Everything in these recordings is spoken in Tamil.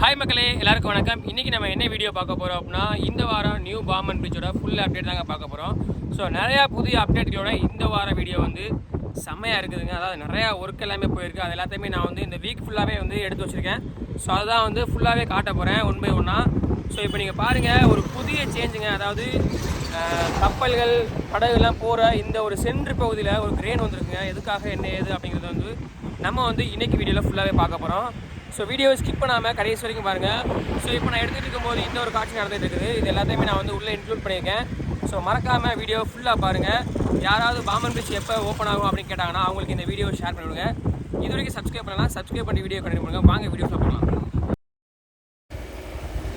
ஹாய் மக்களே எல்லாருக்கும் வணக்கம். இன்றைக்கி நம்ம என்ன வீடியோ பார்க்க போகிறோம் அப்படின்னா இந்த வாரம் நியூ பாமன் பிரிட்ஜோட ஃபுல் அப்டேட் தாங்க பார்க்க போகிறோம் ஸோ நிறையா புதிய அப்டேட்களோட இந்த வார வீடியோ வந்து செம்மையாக இருக்குதுங்க. அதாவது நிறையா ஒர்க் எல்லாமே போயிருக்கு. அது எல்லாத்தையுமே நான் வந்து இந்த வீக் ஃபுல்லாகவே வந்து எடுத்து வச்சுருக்கேன். ஸோ அதுதான் வந்து ஃபுல்லாகவே காட்ட போகிறேன் ஒன் பை ஒன்றா ஸோ இப்போ நீங்கள் பாருங்கள் ஒரு புதிய சேஞ்சுங்க அதாவது கப்பல்கள் படகுலாம் போகிற இந்த ஒரு சென்று பகுதியில் ஒரு கிரேன் வந்திருக்குங்க. எதுக்காக என்ன ஏது அப்படிங்கிறது வந்து நம்ம வந்து இன்றைக்கி வீடியோவில் ஃபுல்லாகவே பார்க்க போகிறோம் ஸோ வீடியோவை ஸ்கிப் பண்ணாமல் கடைசி வரைக்கும் பாருங்கள் ஸோ இப்போ நான் எடுத்துகிட்டு இருக்கும்போது இந்த ஒரு காட்சி நடந்துட்டு இருக்குது. இது எல்லாத்தையுமே நான் வந்து உள்ளே இன்க்ளூட் பண்ணியிருக்கேன். ஸோ மறக்காமல் வீடியோ ஃபுல்லாக பாருங்கள் யாராவது பாமன் பீச் எப்போ ஓப்பன் ஆகும் அப்படின்னு கேட்டாங்கன்னா அவங்களுக்கு இந்த வீடியோ ஷேர் பண்ணிவிடுங்க. இது வரைக்கும் சப்ஸ்கிரைப் பண்ணலாம் சப்ஸ்கிரைப் பண்ணி வீடியோ கண்டிப்பாக பண்ணுங்கள் வாங்க வீடியோ பண்ணலாம்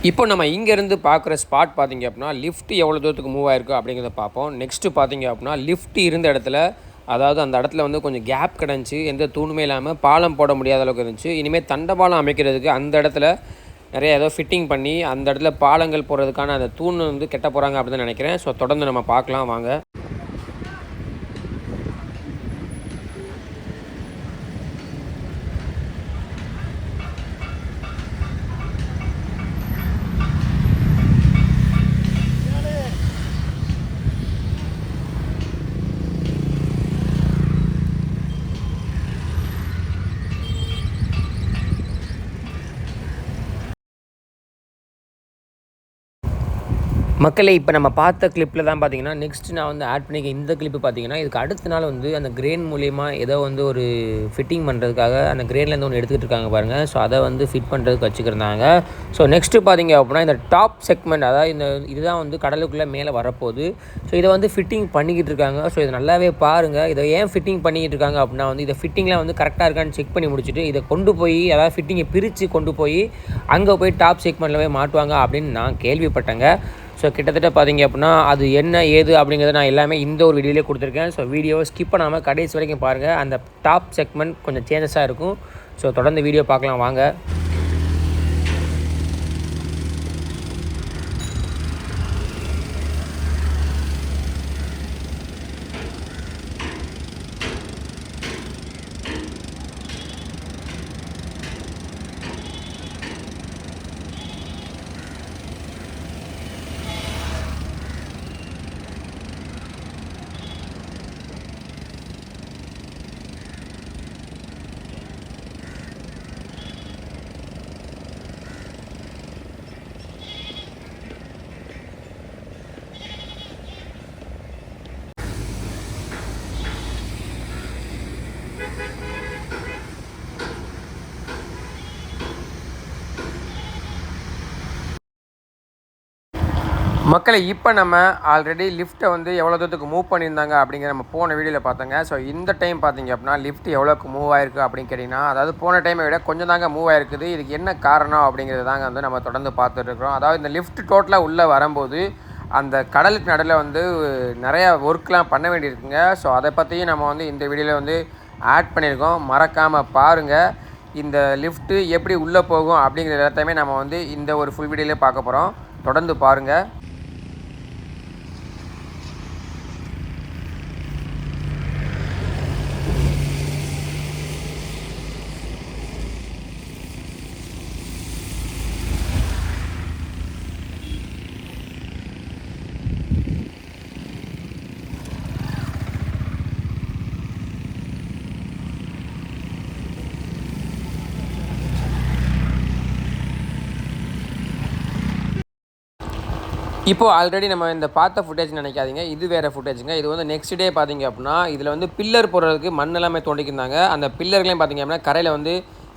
இப்போ நம்ம இங்கேருந்து பார்க்குற ஸ்பாட் பார்த்தீங்க அப்படின்னா லிஃப்ட் எவ்வளோ தூரத்துக்கு மூவ் ஆயிருக்கோ அப்படிங்கிறத பார்ப்போம். நெக்ஸ்ட்டு பார்த்தீங்க அப்படின்னா லிஃப்ட் இருந்த இடத்துல அதாவது அந்த இடத்துல வந்து கொஞ்சம் கேப் கிடந்துச்சு எந்த தூணுமே இல்லாமல் பாலம் போட முடியாத அளவுக்கு இருந்துச்சு. இனிமேல் தண்டபாலம் அமைக்கிறதுக்கு அந்த இடத்துல நிறைய ஏதோ ஃபிட்டிங் பண்ணி அந்த இடத்துல பாலங்கள் போடுறதுக்கான அந்த தூண் வந்து கெட்ட போகிறாங்க அப்படின்னு தான் நினைக்கிறேன். ஸோ தொடர்ந்து நம்ம பார்க்கலாம் வாங்க. மக்களை இப்போ நம்ம பார்த்த கிளிப்பில் தான் பார்த்தீங்கன்னா நெக்ஸ்ட் நான் வந்து ஆட் பண்ணிக்க இந்த கிளிப்பு பார்த்தீங்கன்னா இதுக்கு அடுத்த நாள் வந்து அந்த கிரேன் மூலிமா ஏதோ வந்து ஒரு ஃபிட்டிங் பண்ணுறதுக்காக அந்த கிரேன்லேருந்து ஒன்று எடுத்துக்கிட்டு இருக்காங்க பாருங்கள் ஸோ அதை வந்து ஃபிட் பண்ணுறதுக்கு வச்சுக்கிருந்தாங்க. ஸோ நெக்ஸ்ட்டு பார்த்தீங்க அப்படின்னா இந்த டாப் செக்மெண்ட் அதாவது இந்த இதுதான் வந்து கடலுக்குள்ளே மேலே வரப்போகுது. ஸோ இதை வந்து ஃபிட்டிங் பண்ணிக்கிட்டு இருக்காங்க. ஸோ இதை நல்லாவே பாருங்கள் இதை ஏன் ஃபிட்டிங் பண்ணிக்கிட்டு இருக்காங்க அப்படின்னா வந்து இதை ஃபிட்டிங்லாம் வந்து கரெக்டாக இருக்கான்னு செக் பண்ணி முடிச்சுட்டு இதை கொண்டு போய் அதாவது ஃபிட்டிங்கை பிரித்து கொண்டு போய் அங்கே போய் டாப் செக்மெண்ட்டில் போய் மாட்டுவாங்க அப்படின்னு நான் கேள்விப்பட்டேங்க. ஸோ கிட்டத்தட்ட பார்த்தீங்க அப்படின்னா அது என்ன ஏது அப்படிங்கிறத நான் எல்லாமே இந்த ஒரு வீடியோலேயே கொடுத்துருக்கேன். ஸோ வீடியோவை ஸ்கிப் பண்ணாமல் கடைசி வரைக்கும் பாருங்கள் அந்த டாப் செக்மெண்ட் கொஞ்சம் சேஞ்சஸாக இருக்கும். ஸோ தொடர்ந்து வீடியோ பார்க்கலாம் வாங்க. மக்களை இப்போ நம்ம ஆல்ரெடி லிஃப்ட்டை வந்து எவ்வளோ தூரத்துக்கு மூவ் பண்ணியிருந்தாங்க அப்படிங்கிற நம்ம போன வீடியோவில் பார்த்தோங்க. ஸோ இந்த டைம் பார்த்தீங்க அப்படின்னா லிஃப்ட் எவ்வளோக்கு மூவ் ஆயிருக்கு அப்படின்னு கேட்டிங்கன்னா அதாவது போன டைமை விட கொஞ்சம் தாங்க மூவ் ஆயிருக்குது. இதுக்கு என்ன காரணம் அப்படிங்கிறது தாங்க வந்து நம்ம தொடர்ந்து பார்த்துட்டு இருக்கிறோம். அதாவது இந்த லிஃப்ட் டோட்டலாக உள்ளே வரும்போது அந்த கடலுக்கு நடுவில் வந்து நிறையா ஒர்க்லாம் பண்ண வேண்டியிருக்குங்க. ஸோ அதை பற்றியும் நம்ம வந்து இந்த வீடியோவில் வந்து ஆட் பண்ணியிருக்கோம். மறக்காமல் பாருங்கள் இந்த லிஃப்ட்டு எப்படி உள்ளே போகும் அப்படிங்கிற எல்லாத்தையுமே நம்ம வந்து இந்த ஒரு ஃபுல் வீடியோலேயே பார்க்க போகிறோம் தொடர்ந்து பாருங்கள் இப்போ ஆல்ரெடி நம்ம இந்த பார்த்த ஃபுட்டேஜ் நினைக்காதீங்க. இது வேறு ஃபுட்டேஜுங்க இது வந்து நெக்ஸ்ட் டே பார்த்தீங்க அப்படின்னா இதில் வந்து பில்லர் போடுறதுக்கு மண் எல்லாமே தோண்டிக்கிருந்தாங்க. அந்த பில்லர்களையும் பார்த்தீங்க அப்படின்னா கரையில் வந்து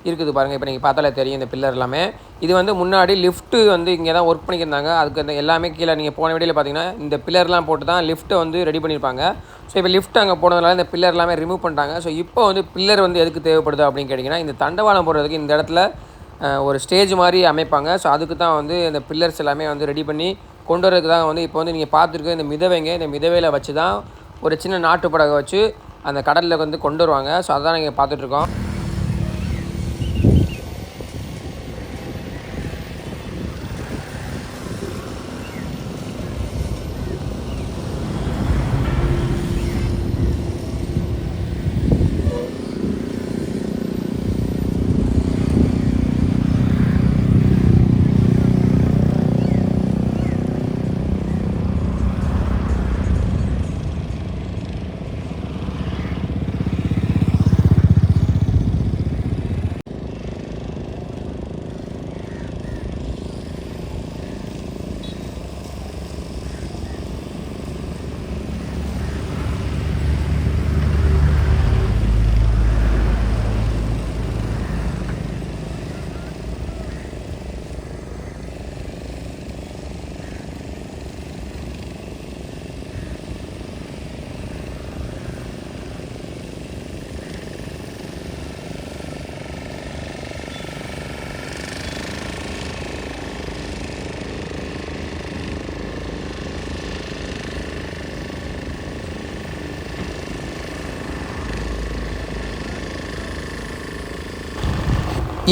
இருக்குது பாருங்கள் இப்போ நீங்கள் பார்த்தாலே தெரியும் இந்த பில்லர் எல்லாமே. இது வந்து முன்னாடி லிஃப்ட்டு வந்து இங்கே தான் ஒர்க் பண்ணிக்கிருந்தாங்க. அதுக்கு அந்த எல்லாமே கீழே நீங்கள் போன வீடியோவில் பார்த்தீங்கன்னா இந்த பில்லர்லாம் போட்டு தான் லிஃப்ட்டை வந்து ரெடி பண்ணியிருப்பாங்க ஸோ இப்போ லிஃப்ட் அங்கே போனதுனால இந்த பில்லர் எல்லாமே ரிமூவ் பண்ணிட்டாங்க. ஸோ இப்போ வந்து பில்லர் வந்து எதுக்கு தேவைப்படுது அப்படின்னு கேட்டிங்கன்னா இந்த தண்டவாளம் போடுறதுக்கு இந்த இடத்துல ஒரு ஸ்டேஜ் மாதிரி அமைப்பாங்க. ஸோ அதுக்கு தான் வந்து இந்த பில்லர்ஸ் எல்லாமே வந்து ரெடி பண்ணி கொண்டு வரதுக்கு தான் வந்து இப்போ வந்து நீங்கள் பார்த்துருக்க இந்த மிதவைங்க இந்த மிதவையில் வச்சு தான் ஒரு சின்ன நாட்டு படகை வச்சு அந்த கடலில் வந்து கொண்டு வருவாங்க. ஸோ அதான் நீங்கள் பார்த்துட்ருக்கோம்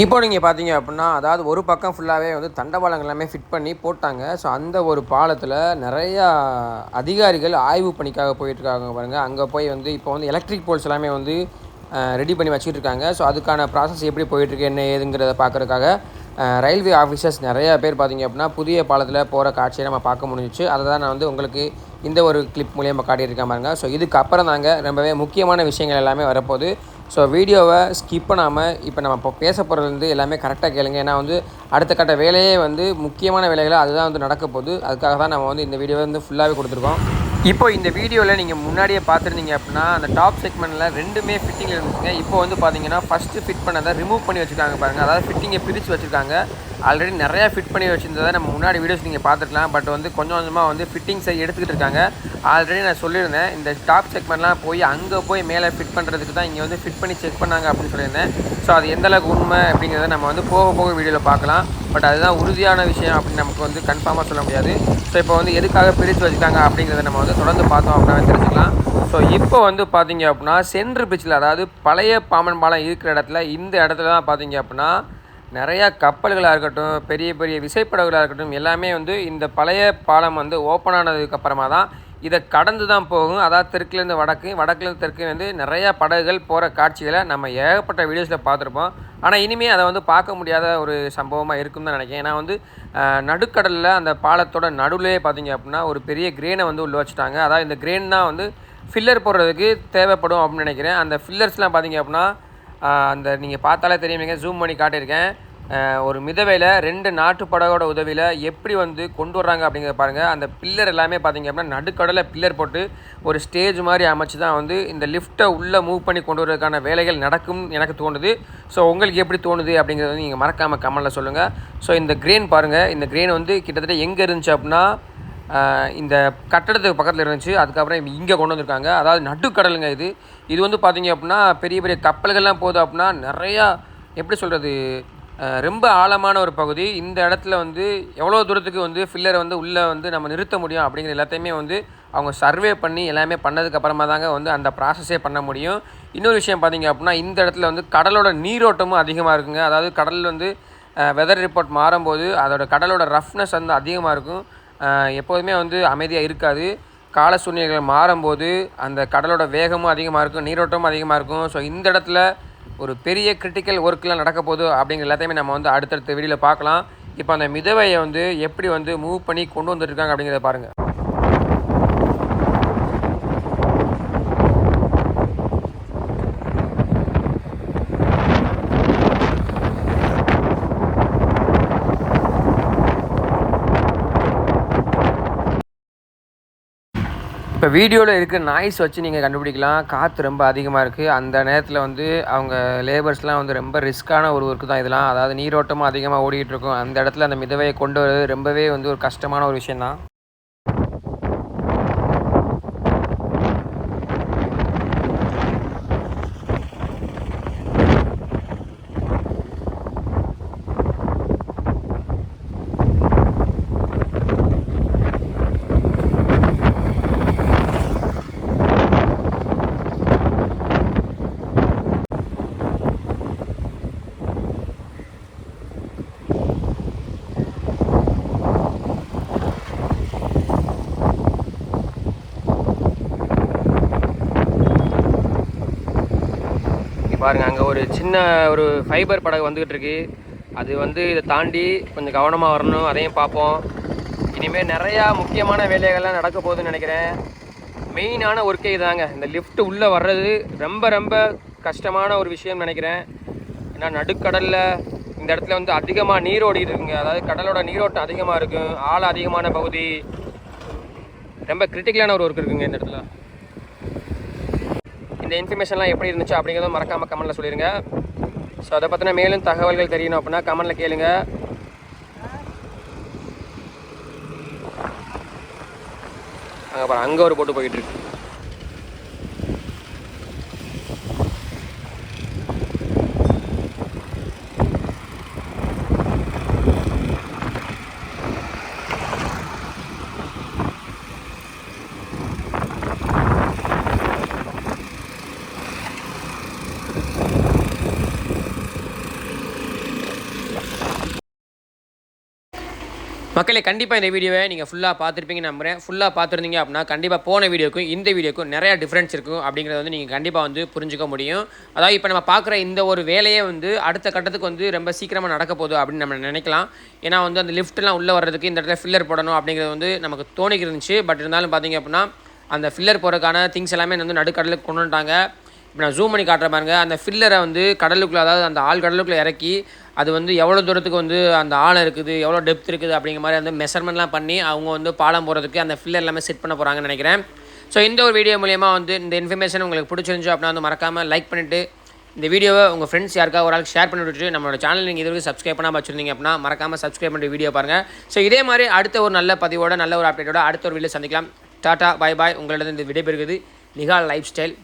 இப்போ நீங்கள் பார்த்தீங்க அப்படின்னா அதாவது ஒரு பக்கம் ஃபுல்லாகவே வந்து தண்டவாளங்கள் எல்லாமே ஃபிட் பண்ணி போட்டாங்க. ஸோ அந்த ஒரு பாலத்தில் நிறையா அதிகாரிகள் ஆய்வு பணிக்காக போயிட்டுருக்காங்க பாருங்கள் அங்கே போய் வந்து இப்போ வந்து எலக்ட்ரிக் போல்ஸ் எல்லாமே வந்து ரெடி பண்ணி வச்சுட்டு இருக்காங்க ஸோ அதுக்கான ப்ராசஸ் எப்படி போயிட்டுருக்கு என்ன ஏதுங்கிறத பார்க்குறதுக்காக ரயில்வே ஆஃபீஸர்ஸ் நிறையா பேர் பார்த்தீங்க அப்படின்னா புதிய பாலத்தில் போகிற காட்சியை நம்ம பார்க்க முடிஞ்சிச்சு. அதை தான் நான் வந்து உங்களுக்கு இந்த ஒரு கிளிப் மூலியமாக காட்டியிருக்கேன் பாருங்கள் ஸோ இதுக்கு அப்புறம் தாங்க ரொம்பவே முக்கியமான விஷயங்கள் எல்லாமே வரப்போகுது. ஸோ வீடியோவை ஸ்கிப் பண்ணாமல் இப்போ நம்ம இப்போ பேச போகிறது வந்து எல்லாமே கரெக்டாக கேளுங்க. ஏன்னா வந்து அடுத்த கட்ட வேலையே வந்து முக்கியமான வேலைகள் அதுதான் வந்து நடக்க போகுது. அதுக்காக தான் நம்ம வந்து இந்த வீடியோவை வந்து ஃபுல்லாகவே கொடுத்துருக்கோம். இப்போ இந்த வீடியோவில் நீங்கள் முன்னாடியே பார்த்துருந்தீங்க அப்படின்னா அந்த டாப் செக்மெண்ட்டில் ரெண்டுமே ஃபிட்டிங்கில் இருந்துச்சுங்க. இப்போ வந்து பார்த்தீங்கன்னா ஃபஸ்ட்டு ஃபிட் பண்ணதை ரிமூவ் பண்ணி வச்சுருக்காங்க பாருங்கள் அதாவது ஃபிட்டிங்கை பிரித்து வச்சுருக்காங்க. ஆல்ரெடி நிறையா ஃபிட் பண்ணி வச்சுருந்ததை நம்ம முன்னாடி வீடியோஸ் நீங்கள் பார்த்துருக்கலாம். பட் வந்து கொஞ்சம் கொஞ்சமாக வந்து ஃபிட்டிங்ஸை எடுத்துக்கிட்டு இருக்காங்க. ஆல்ரெடி நான் சொல்லியிருந்தேன் இந்த டாப் செக்மெண்ட்லாம் போய் அங்கே போய் மேலே ஃபிட் பண்ணுறதுக்கு தான் இங்கே வந்து ஃபிட் பண்ணி செக் பண்ணாங்க அப்படின்னு சொல்லியிருந்தேன். ஸோ அது எந்தளவுக்கு உண்மை அப்படிங்கிறத நம்ம வந்து போக போக வீடியோவில் பார்க்கலாம். பட் அதுதான் உறுதியான விஷயம் அப்படின்னு நமக்கு வந்து கன்ஃபார்மாக சொல்ல முடியாது. ஸோ இப்போ வந்து எதுக்காக பிரித்து வச்சுருக்காங்க அப்படிங்கிறத நம்ம வந்து தொடர்ந்து பார்த்தோம் அப்படின்னா தெரிஞ்சுக்கலாம். ஸோ இப்போ வந்து பார்த்தீங்க அப்படின்னா சென்ட்ரு பிச்சில் அதாவது பழைய பாமன் பாலம் இருக்கிற இடத்துல இந்த இடத்துல தான் பார்த்தீங்க அப்படின்னா நிறையா கப்பல்களாக இருக்கட்டும் பெரிய பெரிய விசைப்படகுகளாக இருக்கட்டும் எல்லாமே வந்து இந்த பழைய பாலம் வந்து ஓப்பன் ஆனதுக்கப்புறமா தான் இதை கடந்து தான் போகும். அதாவது தெற்குலேருந்து வடக்கு வடக்குலேருந்து தெற்கு வந்து நிறையா படகுகள் போகிற காட்சிகளை நம்ம ஏகப்பட்ட வீடியோஸில் பார்த்துருப்போம். ஆனால் இனிமேல் அதை வந்து பார்க்க முடியாத ஒரு சம்பவமாக இருக்கும்னு தான் நினைக்கிறேன். ஏன்னா வந்து நடுக்கடலில் அந்த பாலத்தோட நடுவிலே பார்த்தீங்க அப்படின்னா ஒரு பெரிய கிரேனை வந்து உள்ள வச்சுட்டாங்க. அதாவது இந்த கிரேன் தான் வந்து ஃபில்லர் போடுறதுக்கு தேவைப்படும் அப்படின்னு நினைக்கிறேன். அந்த ஃபில்லர்ஸ்லாம் பார்த்தீங்க அப்படின்னா அந்த நீங்கள் பார்த்தாலே தெரியுமீங்க. ஜூம் பண்ணி காட்டியிருக்கேன். ஒரு மிதவையில் ரெண்டு நாட்டு படகோட உதவியில் எப்படி வந்து கொண்டு வர்றாங்க அப்படிங்கிறத பாருங்கள் அந்த பில்லர் எல்லாமே பார்த்திங்க அப்படின்னா நடுக்கடலில் பில்லர் போட்டு ஒரு ஸ்டேஜ் மாதிரி அமைச்சு தான் வந்து இந்த லிஃப்ட்டை உள்ளே மூவ் பண்ணி கொண்டு வரதுக்கான வேலைகள் நடக்கும் எனக்கு தோணுது. ஸோ உங்களுக்கு எப்படி தோணுது அப்படிங்கிறது வந்து நீங்கள் மறக்காமல் கமலில் சொல்லுங்கள் ஸோ இந்த கிரெயின் பாருங்கள் இந்த கிரெயின் வந்து கிட்டத்தட்ட எங்கே இருந்துச்சு அப்படின்னா இந்த கட்டடத்துக்கு பக்கத்தில் இருந்துச்சு. அதுக்கப்புறம் இங்கே கொண்டு வந்திருக்காங்க. அதாவது நடுக்கடலுங்க இது. இது வந்து பார்த்தீங்க அப்படின்னா பெரிய பெரிய கப்பல்கள்லாம் போகுது அப்படின்னா நிறையா எப்படி சொல்கிறது ரொம்ப ஆழமான ஒரு பகுதி. இந்த இடத்துல வந்து எவ்வளோ தூரத்துக்கு வந்து ஃபில்லரை வந்து உள்ளே வந்து நம்ம நிறுத்த முடியும் அப்படிங்கிற எல்லாத்தையுமே வந்து அவங்க சர்வே பண்ணி எல்லாமே பண்ணதுக்கப்புறமா தாங்க வந்து அந்த ப்ராசஸே பண்ண முடியும். இன்னொரு விஷயம் பார்த்திங்க அப்படின்னா இந்த இடத்துல வந்து கடலோட நீரோட்டமும் அதிகமாக இருக்குங்க. அதாவது கடல் வந்து வெதர் ரிப்போர்ட் மாறும்போது அதோட கடலோட ரஃப்னஸ் வந்து அதிகமாக இருக்கும். எப்போதுமே வந்து அமைதியாக இருக்காது. கால சூழ்நிலைகள் மாறும்போது அந்த கடலோட வேகமும் அதிகமாக இருக்கும் நீரோட்டமும் அதிகமாக இருக்கும். ஸோ இந்த இடத்துல ஒரு பெரிய கிரிட்டிக்கல் ஒர்க்லாம் நடக்க போகுது அப்படிங்கிற எல்லாத்தையுமே நம்ம வந்து அடுத்தடுத்த வீடியோவில் பார்க்கலாம். இப்போ அந்த மிதவையை வந்து எப்படி வந்து மூவ் பண்ணி கொண்டு வந்துட்டுருக்காங்க அப்படிங்கிறத பாருங்கள் வீடியோவில் இருக்க நாய்ஸ் வச்சு நீங்கள் கண்டுபிடிக்கலாம். காற்று ரொம்ப அதிகமாக இருக்குது அந்த நேரத்தில் வந்து அவங்க லேபர்ஸ்லாம் வந்து ரொம்ப ரிஸ்க்கான ஒரு ஒர்க்கு தான் இதெல்லாம். அதாவது நீரோட்டமும் அதிகமாக ஓடிக்கிட்டு இருக்கும். அந்த இடத்துல அந்த மிதவையை கொண்டு வரது ரொம்பவே வந்து ஒரு கஷ்டமான ஒரு விஷயம் தான் பாருங்கள் அங்கே ஒரு சின்ன ஒரு ஃபைபர் படகு வந்துக்கிட்டு இருக்கு. அது வந்து இதை தாண்டி கொஞ்சம் கவனமாக வரணும் அதையும் பார்ப்போம். இனிமேல் நிறையா முக்கியமான வேலைகள்லாம் நடக்க போகுதுன்னு நினைக்கிறேன். மெயினான ஒர்க்கே இதாங்க. இந்த லிஃப்ட் உள்ளே வர்றது ரொம்ப ரொம்ப கஷ்டமான ஒரு விஷயம் நினைக்கிறேன். ஏன்னா நடுக்கடலில் இந்த இடத்துல வந்து அதிகமாக நீர் ஓடிட்டு இருக்குங்க. அதாவது கடலோட நீரோட்டம் அதிகமாக இருக்கும். ஆழ அதிகமான பகுதி. ரொம்ப கிரிட்டிக்கலான ஒரு ஒர்க் இருக்குங்க இந்த இடத்துல. இந்த இன்ஃபர்மேஷன்லாம் எப்படி இருந்துச்சு அப்படிங்கிறத மறக்காமல் கமெண்ட்டில் சொல்லிடுங்க ஸோ அதை பற்றின மேலும் தகவல்கள் தெரியணும் அப்படின்னா கமெண்ட்டில் கேளுங்க. அங்கே அங்கே ஒரு போட்டு போயிட்டுருக்கு மக்களே கண்டிப்பாக இந்த வீடியோவை நீங்கள் ஃபுல்லாக பார்த்துருப்பீங்க நம்புறேன். ஃபுல்லாக பார்த்துருந்தீங்க அப்படின்னா கண்டிப்பாக போன வீடியோக்கும் இந்த வீடியோக்கும் நிறையா டிஃப்ரென்ஸ் இருக்கும் அப்படிங்கிறத வந்து நீங்கள் கண்டிப்பாக வந்து புரிஞ்சுக்க முடியும். அதாவது இப்போ நம்ம பார்க்குற இந்த ஒரு வேலையே வந்து அடுத்த கட்டத்துக்கு வந்து ரொம்ப சீக்கிரமாக நடக்க போகுது அப்படின்னு நம்ம நினைக்கலாம். ஏன்னா வந்து அந்த லிஃப்ட்லாம் உள்ளே வர்றதுக்கு இந்த இடத்துல ஃபில்லர் போடணும் அப்படிங்கிறது வந்து நமக்கு தோணிக்கு இருந்துச்சு. பட் இருந்தாலும் பார்த்தீங்க அப்படின்னா அந்த ஃபில்லர் போகிறதுக்கான திங்ஸ் எல்லாமே வந்து நடுக்கடலுக்கு கொண்டு வந்துட்டாங்க. இப்போ நான் ஜூம் பண்ணி காட்டுற பாருங்க அந்த ஃபில்லரை வந்து கடலுக்குள்ளே அதாவது அந்த ஆள் கடலுக்குள்ளே இறக்கி அது வந்து எவ்வளோ தூரத்துக்கு வந்து அந்த ஆழம் இருக்குது எவ்வளோ டெப்த் இருக்குது அப்படிங்கிற மாதிரி வந்து மெஷர்மெண்ட்லாம் பண்ணி அவங்க வந்து பாலம் போகிறதுக்கு அந்த ஃபில்லர் எல்லாமே செட் பண்ண போகிறாங்கன்னு நினைக்கிறேன். ஸோ இந்த ஒரு வீடியோ மூலியமா வந்து இந்த இன்ஃபர்மேஷன் உங்களுக்கு பிடிச்சிருந்துச்சு அப்படின்னா வந்து மறக்காமல் லைக் பண்ணிவிட்டு இந்த வீடியோவை உங்கள் ஃப்ரெண்ட்ஸ் யாருக்காக ஒரு ஆளுக்கு ஷேர் பண்ணி விட்டுட்டு நம்மளோட சேனல் நீங்கள் இதுவரைக்கும் சப்ஸ்கிரைப் பண்ணாமல் வச்சுருந்தீங்க அப்படின்னா மறக்காமல் சப்ஸ்கிரைப் பண்ணிட்டு வீடியோ பாருங்கள் ஸோ இதே மாதிரி அடுத்த ஒரு நல்ல பதிவோட நல்ல ஒரு அப்டேட்டோட அடுத்த ஒரு வீடியோ சந்திக்கலாம். டாட்டா பாய் பாய் உங்களிடம் இந்த விடைபெறுகிறது நிகா லைஃப் ஸ்டைல்